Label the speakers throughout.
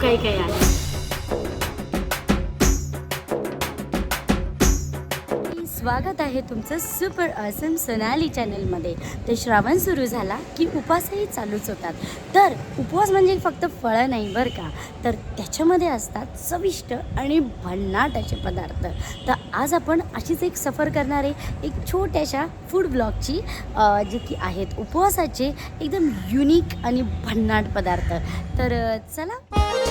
Speaker 1: 可以可以啊。स्वागत आहे तुमचं सुपर असम सोनाली चॅनलमध्ये तर श्रावण सुरू झाला की उपवासही चालूच होतात. तर उपवास म्हणजे फक्त फळं नाही बरं का? तर त्याच्यामध्ये असतात चविष्ट आणि भन्नाटाचे पदार्थ. तर आज आपण अशीच एक सफर करणारे एक छोट्याशा फूड ब्लॉगची जे की आहेत उपवासाचे एकदम युनिक आणि भन्नाट पदार्थ. तर चला.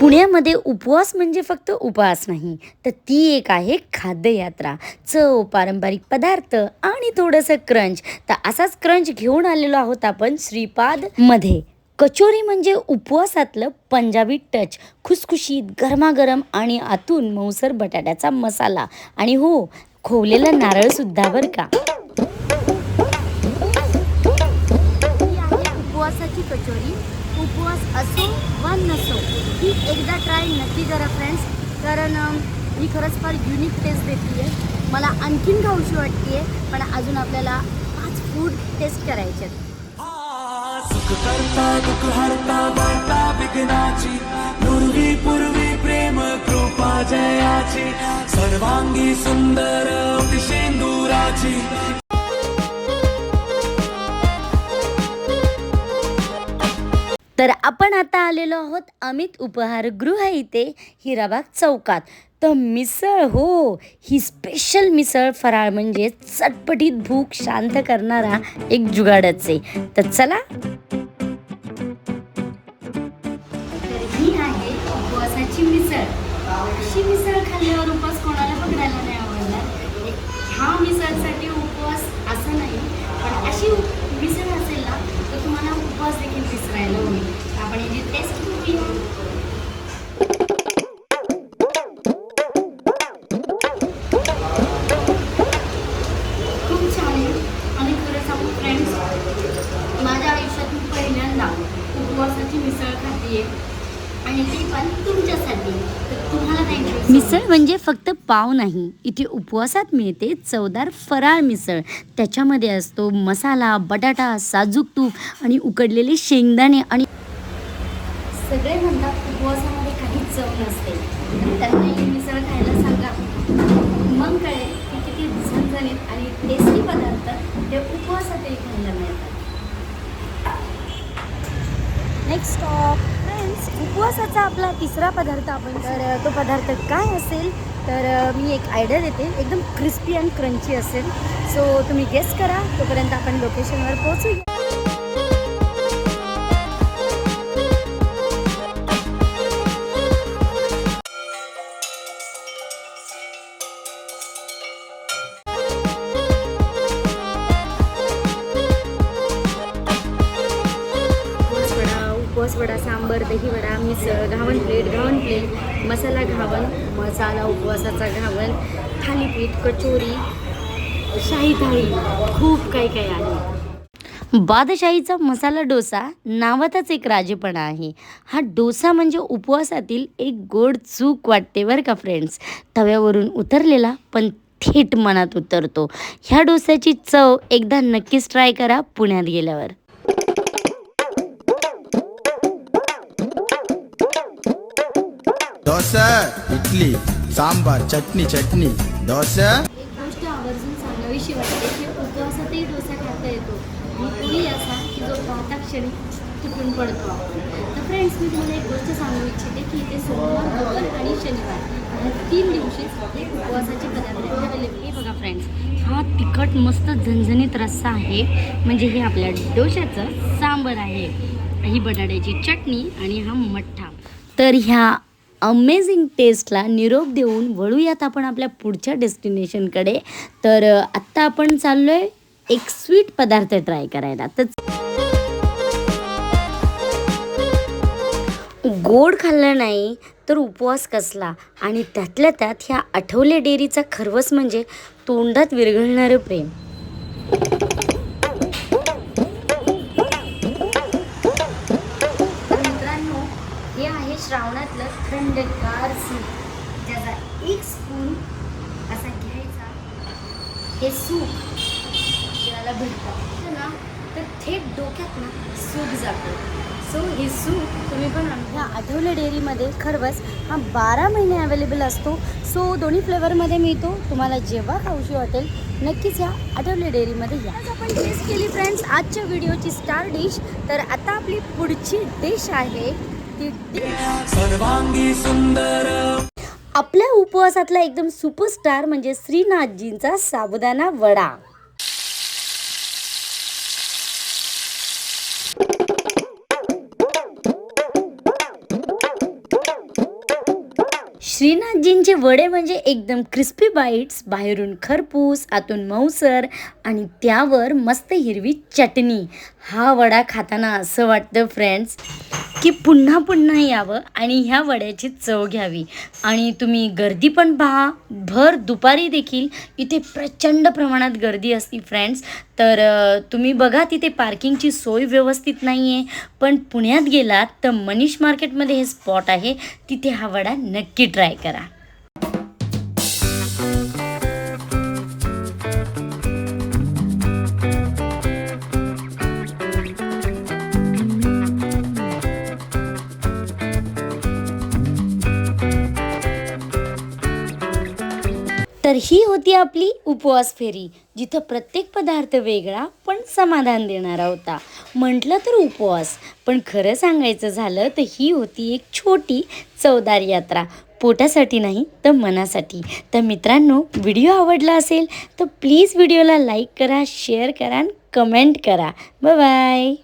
Speaker 1: पुण्यामध्ये उपवास म्हणजे फक्त उपवास नाही. तर ती एक आहे खाद्ययात्रा. चव पारंपरिक पदार्थ आणि थोडंसं क्रंच. तर असाच क्रंच घेऊन आलेलो आहोत आपण श्रीपादमध्ये कचोरी म्हणजे उपवासातलं पंजाबी टच. खुसखुशीत गरमागरम आणि आतून मऊसर बटाट्याचा मसाला. आणि हो खोवलेला नारळ सुद्धा बरं का. उपवासाची कचोरी. उपवास असो वा नसो ही एकदा ट्राय नक्की करा फ्रेंड्स कारण ही खरंच फार युनिक टेस्ट देते आहे मला आणखीन खाऊशी वाटते पण अजून आपल्याला पाच फूड टेस्ट करायचे आहेत.
Speaker 2: सुख करता दुःख हरता वार्ता विघ्नाची. पूर्वी पूर्वी प्रेम कृपा जयाची. सर्वांगी सुंदर शेंदुराची
Speaker 1: तर आपण आता आलेलो आहोत अमित उपहारगृह इथे हिराबाग चौकात. तर मिसळ हो ही स्पेशल मिसळ फराळ म्हणजे चटपटीत भूक शांत करणारा एक जुगाडच आहे. तर चला. ही आहे उपवासाची मिसळ. अशी मिसळ खाल्ल्यावर उपवास कोणाला पकडायला नाही आवडणार. हा मिसळसाठी उपवास असं नाही पण अशी मिसळ खाते आणि ती पण तुमच्यासाठी. तर तुम्हाला नाही मिसळ म्हणजे फक्त पाव नाही. इथे उपवासात मिळते चवदार फराळ मिसळ. त्याच्यामध्ये असतो मसाला बटाटा साजूक तूप आणि उकडलेले शेंगदाणे आणि सगळे म्हणतात उपवासामध्ये काही चव नसते तर त्यांना ही मिसळ खायला सांगा मग कळेल की किती झणझणीत आणि टेस्टी पदार्थ हे उपवासातही खायला मिळतात नेक्स्ट स्टॉप फ्रेंड्स उपवासाचा आपला तिसरा पदार्थ आपण तर तो पदार्थ काय असेल? तर मी एक आयडिया देते. एकदम क्रिस्पी अँड क्रंची असेल. सो तुम्ही गेस करा. तोपर्यंत आपण लोकेशनवर पोहोचूया. वडा सांबर दही वडा मिसळ घावन प्लेट घावन प्लेट मसाला घावन मसाला उपवासाचा घावन थालीपीठ कचोरी शाही थाळी खूप काही काही आहे. बादशाहीचा मसाला डोसा नावातच एक राजेपणा आहे. हा डोसा म्हणजे उपवासातील एक गोड चूक वाटते बरं का फ्रेंड्स तव्यावरून उतरलेला पण थेट मनात उतरतो. ह्या डोस्याची चव एकदा नक्कीच ट्राय करा पुण्यात गेल्यावर.
Speaker 3: इडली सांबार चटणी चटणी
Speaker 1: एक गोष्ट आवर्जून की उपवासातही डोसा खाता येतो. असा की पाहता क्षणी पडतो. तर फ्रेंड्स मी एक गोष्ट सांगू इच्छिते की आणि शनिवार तीन दिवशीच उपवासाचे पदार्थ बघा फ्रेंड्स हा तिखट मस्त झणझणीत रस्सा आहे. म्हणजे हे आपल्या डोश्याचं सांबर आहे. ही बटाट्याची चटणी आणि हा मठ्ठा. तर ह्या अमेझिंग टेस्टला निरोप देऊन वळूयात आपण आपल्या पुढच्या डेस्टिनेशनकडे तर आत्ता आपण चाललो आहे एक स्वीट पदार्थ ट्राय करायला. तर गोड खाल्लं नाही तर उपवास कसला? आणि त्यातल्या त्यात ह्या आठवले डेअरीचा खरवस म्हणजे तोंडात विरघळणारं प्रेम. श्रावणातलं गार सूप ज्याचा एक स्पून असा घ्यायचा. हे सूप आपल्याला भेटतं. ना तर थेट डोक्यात ना सूप जातो. सो हे सूप तुम्ही पण ह्या आठवले डेअरीमध्ये खरवस हा बारा महिने अवेलेबल असतो. सो दोन्ही फ्लेवरमध्ये मिळतो. तुम्हाला जेव्हा खाऊशी वाटेल नक्कीच या आठवले डेअरीमध्ये या. आपण टेस्ट केली फ्रेंड्स आजच्या व्हिडिओची स्टार डिश तर आता आपली पुढची डिश आहे
Speaker 2: सर्वांगी सुंदर
Speaker 1: आपल्या उपवासातला एकदम सुपरस्टार म्हणजे श्रीनाथजींचा साबुदाणा वडा. श्रीनाथजींचे वडे म्हणजे एकदम क्रिस्पी बाईट्स बाहेरून खरपूस आतून मऊसर आणि त्यावर मस्त हिरवी चटणी. हा वडा खाताना असं वाटतं फ्रेंड्स की पुन्हा पुन्हा यावं आणि ह्या वड्याची चव घ्यावी. आणि तुम्ही गर्दी पण पहा भर दुपारी देखील इथे प्रचंड प्रमाणात गर्दी असती फ्रेंड्स तर तुम्ही बघा तिथे पार्किंगची सोय व्यवस्थित नाही आहे पण पुण्यात गेलात तर मनीष मार्केटमध्ये हे स्पॉट आहे. तिथे हा वडा नक्की ट्राय ट्राय करा. तर ही होती आपली उपवास फेरी जिथं प्रत्येक पदार्थ वेगळा पण समाधान देणारा होता. म्हटलं तर उपवास पण खरं सांगायचं झालं तर ही होती एक छोटी चवदार यात्रा. पोटासाठी नाही तर मनासाठी. तर मित्रांनो व्हिडिओ आवडला असेल तर प्लीज व्हिडिओला लाईक करा शेअर करा आणि कमेंट करा. बाय